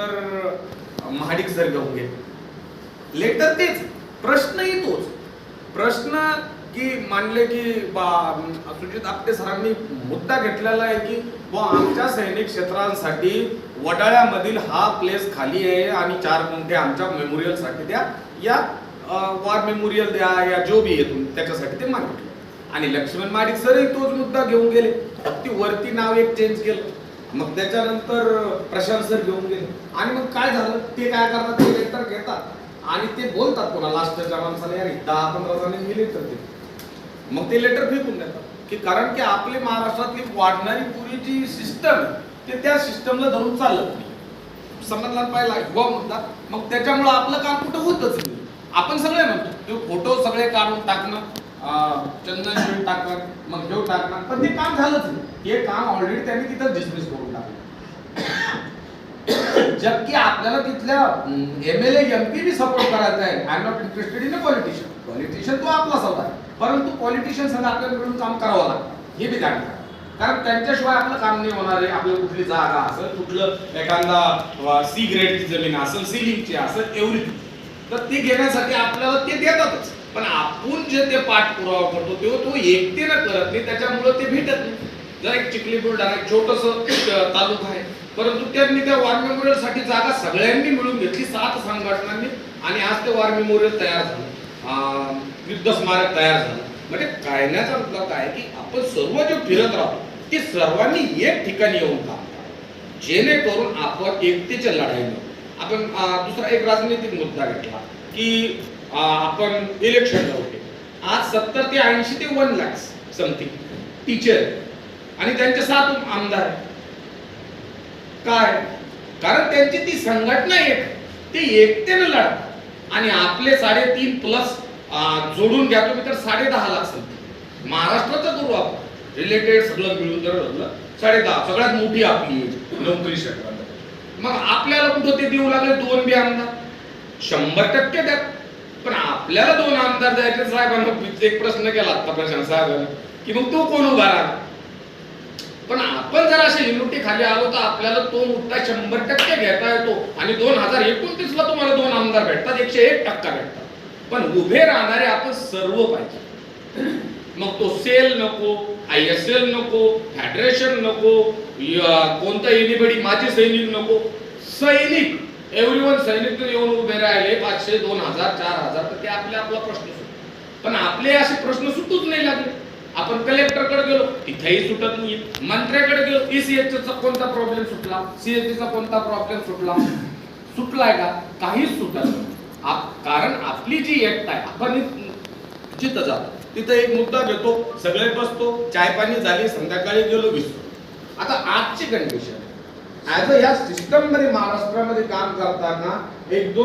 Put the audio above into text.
तर महाडिक सर घेऊन गेले. लेटर तेच प्रश्नही तोच. प्रश्न की मानले की बा सुजित आपटे सरांनी मुद्दा घेतलेला आहे की बुवा आमच्या सैनिक क्षेत्रांसाठी वडाळ्यामधील हा प्लेस खाली आहे आणि चार गुंठे आमच्या मेमोरियलसाठी द्या. या वॉर मेमोरियल द्या या जो बी येतून त्याच्यासाठी ते मागितले आणि लक्ष्मण माडिक सरही तोच मुद्दा घेऊन गेले. ती वरती नाव एक चेंज केलं. मग त्याच्यानंतर प्रशांत सर घेऊन गेले. आणि मग काय झालं? ते काय करतात? ते लेटर घेतात. आणि ते बोलतात पुन्हा लास्टच्या माणसाला यार दहा पंधरा जणांनी मी लेटर ते. मग ते लेटर फेकून देतात. की कारण की आपली महाराष्ट्रातली वाढणारी पुरी जी सिस्टम ते त्या सिस्टमला धरून चालत नाही. समजला पाहिला? हुआ मुद्दा. मग त्याच्यामुळं आपलं काम कुठं होतच नाही. आपण सगळे म्हणतो ते फोटो सगळे काढून टाकणं चंदन शिव टाकणार मग देव टाकणार. पण ते काम झालंच नाही. हे काम ऑलरेडी त्यांनी तिथं डिसमिस करून टाकलं. जबकि आपल्याला तिथल्या M L M P B support करायचा आहे. I am not interested in a politician politician तो आपलाच होता परंतु पॉलिटिशियन सध्या आपल्याला मिळून काम करावं लागतं. हे बी जाणतात कारण त्यांच्याशिवाय आपलं काम नाही होणार आहे. आपलं कुठली जागा असेल कुठलं एखादा सी ग्रेडची जमीन असेल सिलिंगची असेल एव्हरीथिंग तर ते घेण्यासाठी आपल्याला ते देतातच. पण आपण जे ते पाठपुरावा करतो तेव्हा तो एकटीनं करत नाही त्याच्यामुळे ते भेटत नाही. जर एक चिखली बुलढाणा एक छोटस तालुका आहे. परंतु त्यांनी त्या वॉर मेमोरियलसाठी जागा सगळ्यांनी मिळून घेतली सात संघटनांनी आणि आज ते वॉर मेमोरियल तयार झालं. युद्ध स्मारक तयार झालं. म्हणजे कायण्याचा मतलब काय की आपण सर्व जे फिरत राहतो ते सर्वांनी एक ठिकाणी येऊन काम जेणेकरून आपण एकतेच्या लढाईनं आपण दुसरा एक राजनैतिक मुद्दा घेतला की आपण इलेक्शन होते. आज सत्तर ते ऐंशी ते वन लॅक्स समथिंग टीचर आणि त्यांचे सात आमदार काय? कारण त्यांची ती संघटना एक ते एकटेनं लढतात. आणि आपले साडेतीन प्लस जोडून घ्या तुम्ही तर साडे दहा लाख समथिंग महाराष्ट्राचं करू आपण. रिलेटेड सगळं मिळून जर साडे दहा सगळ्यात मोठी आपली नोकरी क्षेत्रात मग आपल्याला कुठं ते देऊ लागले दोन बी आमदार? शंभर टक्के द्या पण आपल्याला दोन आमदार द्यायचे साहेबांना एक प्रश्न केला आता प्रशांत साहेबांना की मग तो कोण उभा राहणार? पण आपण जर असे युनिटी खाली आलो तर आपल्याला तो मुद्दा शंभर टक्के घेता येतो आणि दोन हजार एकोणतीस ला तुम्हाला दोन आमदार भेटतात एकशे एक टक्का भेटतात. पण उभे राहणारे आपण सर्व पाहिजे. मग तो सेल नको आय एस एल नको फेडरेशन नको कोणता एनिबडी माझे सैनिक नको सैनिक एव्हरीवन सैनिक येऊन उभे राहिले पाचशे दोन हजार चार हजार तर ते आपले आपला प्रश्न सुट पण आपले असे प्रश्न सुटूच नाही लागले. आपण कलेक्टरकडे गेलो तिथेही सुटत नाही. मंत्र्याकडे गेलो ईसीएचचा चा कोणता प्रॉब्लेम सुटला? सीएचचा चा कोणता प्रॉब्लेम सुटला? सुटलाय का? काहीच सुटत नाही. कारण आपली जी एकता आहे आपण जिथं जातो तिथं एक मुद्दा घेतो सगळे बसतो चाय पाणी झाली संध्याकाळी गेलो विसतो आता आजची कंडिशन ऍज अ या सिस्टममध्ये महाराष्ट्रामध्ये काम करताना एक दोन